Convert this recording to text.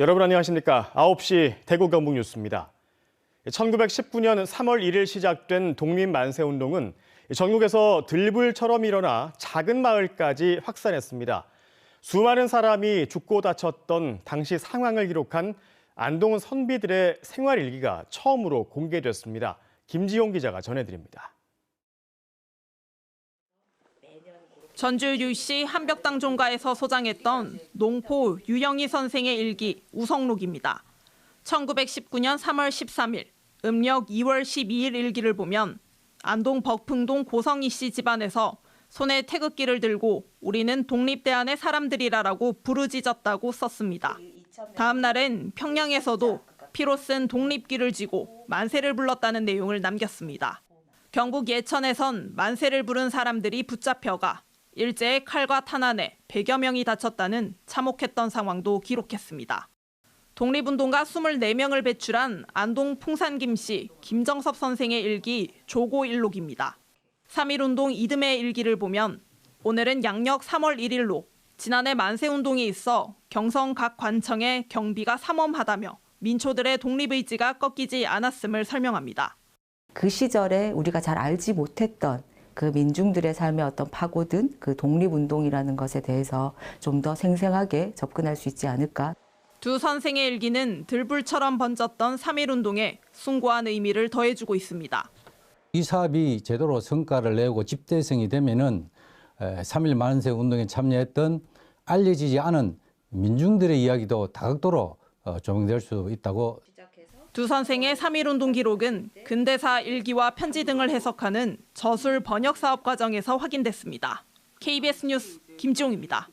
여러분 안녕하십니까? 9시 대구 경북 뉴스입니다. 1919년 3월 1일 시작된 독립 만세 운동은 전국에서 들불처럼 일어나 작은 마을까지 확산했습니다. 수많은 사람이 죽고 다쳤던 당시 상황을 기록한 안동 선비들의 생활 일기가 처음으로 공개됐습니다. 김지용 기자가 전해드립니다. 전주 유시 한벽당 종가에서 소장했던 농포 유영희 선생의 일기 우성록입니다. 1919년 3월 13일, 음력 2월 12일 일기를 보면 안동 벅풍동 고성희 씨 집안에서 손에 태극기를 들고 우리는 독립대안의 사람들이라라고 부르짖었다고 썼습니다. 다음 날엔 평양에서도 피로 쓴 독립기를 지고 만세를 불렀다는 내용을 남겼습니다. 경북 예천에선 만세를 부른 사람들이 붙잡혀가 일제의 칼과 탄환에 100여 명이 다쳤다는 참혹했던 상황도 기록했습니다. 독립운동가 24명을 배출한 안동 풍산김 씨 김정섭 선생의 일기 조고 일록입니다. 3.1운동 이듬해 일기를 보면 오늘은 양력 3월 1일로 지난해 만세운동이 있어 경성 각 관청의 경비가 삼엄하다며 민초들의 독립의지가 꺾이지 않았음을 설명합니다. 그 시절에 우리가 잘 알지 못했던 그 민중들의 삶의 어떤 파고든 그 독립운동이라는 것에 대해서 좀 더 생생하게 접근할 수 있지 않을까. 두 선생의 일기는 들불처럼 번졌던 3.1운동에 숭고한 의미를 더해주고 있습니다. 이 사업이 제대로 성과를 내고 집대성이 되면은 3.1 만세 운동에 참여했던 알려지지 않은 민중들의 이야기도 다각도로 어, 조명될 수 있다고 두 선생의 3.1운동 기록은 근대사 일기와 편지 등을 해석하는 저술 번역 사업 과정에서 확인됐습니다. KBS 뉴스 김지용입니다.